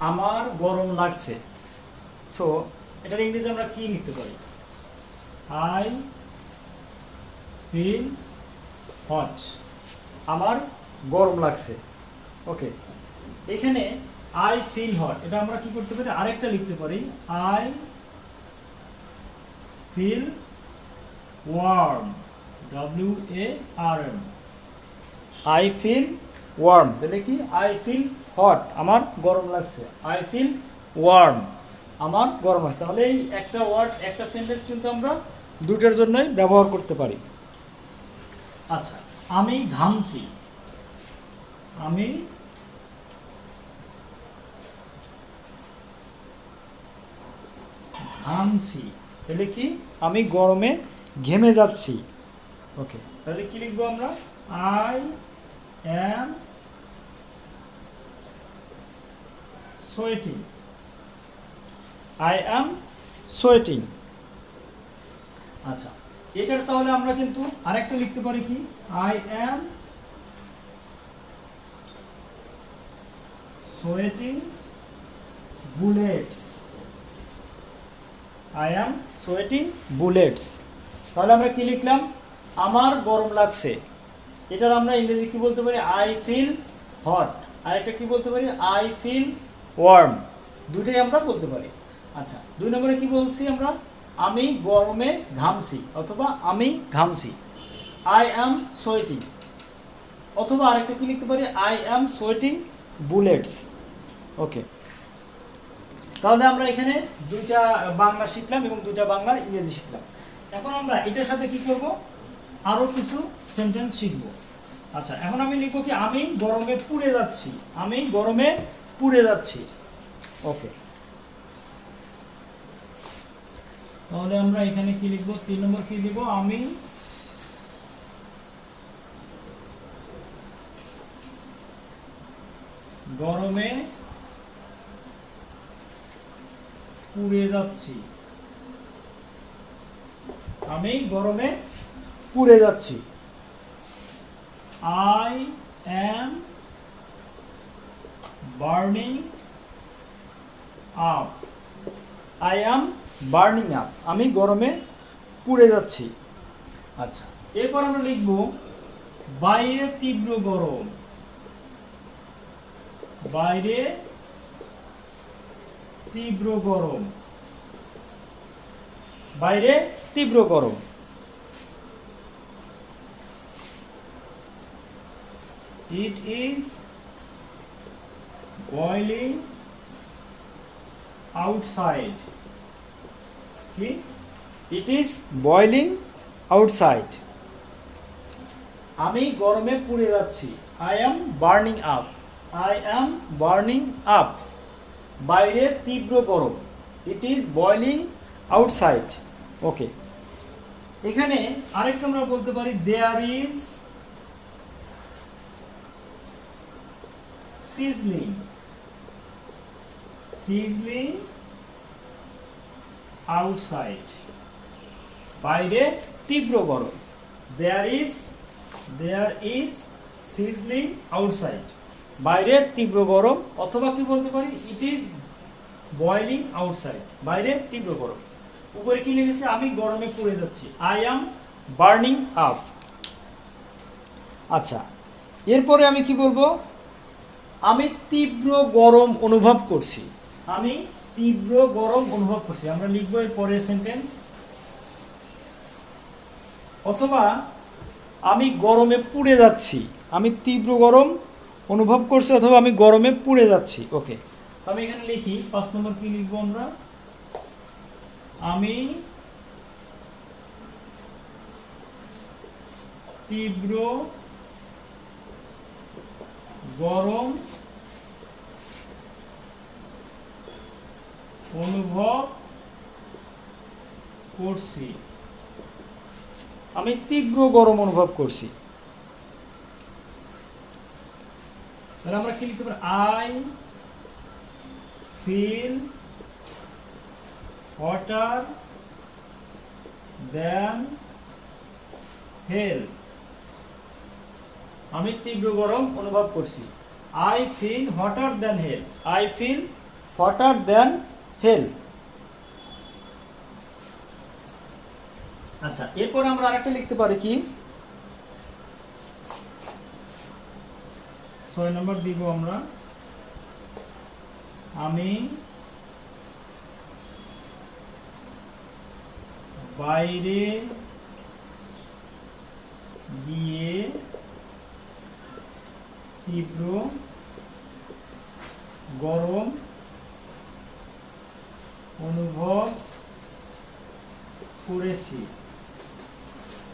আমার গরম লাগছে। সো এটার ইংরেজি আমরা কি লিখতে পারি? আই ফিল হট আমার গরম লাগছে। ওকে এখানে আই ফিল হট এটা আমরা কি করতে পারি? আরেকটা লিখতে পারি। I feel warm W A R M I feel warm তাহলে কি? আই ফিল হট আমার গরম লাগছে। আই ফিল ওয়ার্ম আমার গরম লাগছে তাহলে এই একটা ওয়ার্ড একটা সেন্টেন্স কিন্তু আমরা দুটোর জন্যই ব্যবহার করতে পারি। আচ্ছা আমি ঘামছি। আমি ঘামছি। তাহলে কি? আমি গরমে ঘেমে যাচ্ছি। ওকে তাহলে কি লিখব আমরা? I am sweating I am sweating আচ্ছা এটার তাহলে আমরা কিন্তু আরেকটা লিখতে পারি কি? I am sweating bullets. I am sweating bullets. তাহলে আমরা কি লিখলাম? আমার গরম লাগছে। এটার আমরা ইংরেজি কি বলতে পারি? আই ফিল হট আরেকটা কি বলতে পারি? আই ফিল ওয়ার্ম দুটোই আমরা বলতে পারি। আচ্ছা দুই নম্বরে কি বলছি আমরা? আমি গরমে ঘামছি অথবা আমি ঘামছি। আই অ্যাম সোয়েটিং অথবা আরেকটা কি লিখতে পারি? I am sweating bullets okay তাহলে আমরা এখানে দুইটা বাংলা শিখলাম এবং দুইটা বাংলা ইংরেজি শিখলাম। এখন আমরা এটার সাথে কি করব? আরও কিছু সেন্টেন্স শিখব। আচ্ছা এখন আমি লিখব কি, আমি গরমে পুড়ে যাচ্ছি। আমি গরমে পুড়ে যাচ্ছি। ওকে তাহলে আমরা এখানে কি লিখব? তিন নম্বর কি লিখব? আমি গরমে পুড়ে যাচ্ছি। আমি গরমে পুড়ে যাচ্ছি। I am burning up I am burning up আমি গরমে পুড়ে যাচ্ছি। আচ্ছা। এরপর আমরা লিখব বাইরে তীব্র গরম। বাইরে তীব্র গরম। বাইরে তীব্র গরম। ইট ইজ বয়লিং আউটসাইড কি ইট ইজ বয়লিং আউটসাইড আমি গরমে পুড়ে যাচ্ছি। I am burning up I am burning up বাইরে তীব্র গরম। It is boiling outside okay এখানে আরেকটা আমরা বলতে পারি there is sizzling sizzling outside, বাইরে তীব্র গরম। There is there is sizzling outside বাইরে তীব্র গরম, অথবা কি বলতে পারি? ইট ইজ বয়লিং আউটসাইড বাইরে তীব্র গরম। উপরে কি লিখেছে আমি গরমে পুড়ে যাচ্ছি। আই অ্যাম বার্নিং আপ আচ্ছা এরপরে আমি কি বলব? আমি তীব্র গরম অনুভব করছি। আমি তীব্র গরম অনুভব করছি। আমরা লিখব এর পরের সেন্টেন্স অথবা আমি গরমে পুড়ে যাচ্ছি। আমি তীব্র গরম অনুভব করছি অথবা আমি গরমে পুড়ে যাচ্ছি। ওকে। আমি এখানে লিখি, পাঁচ নম্বর কি লিখব আমরা? আমি তীব্র গরম অনুভব করছি। আমি তীব্র গরম অনুভব করছি। তাহলে আমরা কি লিখতে পারি? I feel hotter than hell. আমি তীব্র গরম অনুভব করছি। I feel hotter than hell I feel hotter than hell আচ্ছা এরপর আমরা আরেকটা লিখতে পারি কি? ছয় নম্বর দিব আমরা। আমি বাইরে গিয়ে তীব্র গরম অনুভব করেছি।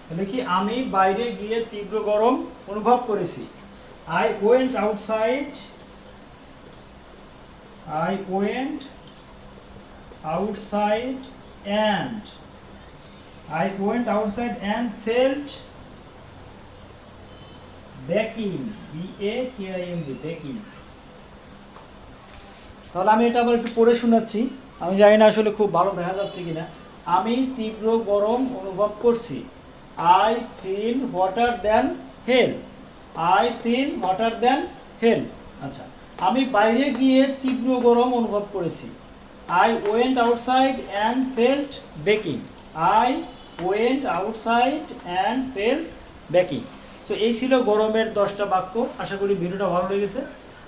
তাহলে কি আমি বাইরে গিয়ে তীব্র গরম অনুভব করেছি। I went outside I went outside and I went outside and felt baking B A K I N G baking তাহলে আমি এটা আবার একটু পড়ে শোনাচ্ছি। আমি জানি না আসলে খুব ভালো দেখা যাচ্ছে কিনা। আমি তীব্র গরম অনুভব করছি। I feel hotter than hell I feel hotter than hell আচ্ছা আমি বাইরে গিয়ে তীব্র গরম অনুভব করেছি। I went outside and felt baking I went outside and felt baking so এই ছিল গরমের দশটা বাক্য। আশা করি ভিডিওটা ভালো লেগেছে।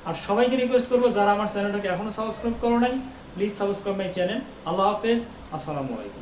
আর সবাইকে রিকোয়েস্ট করব, যারা আমার চ্যানেলটাকে এখনও সাবস্ক্রাইব করো নাই প্লিজ সাবস্ক্রাইব মাই চ্যানেল আল্লাহ হাফেজ আসসালামু আলাইকুম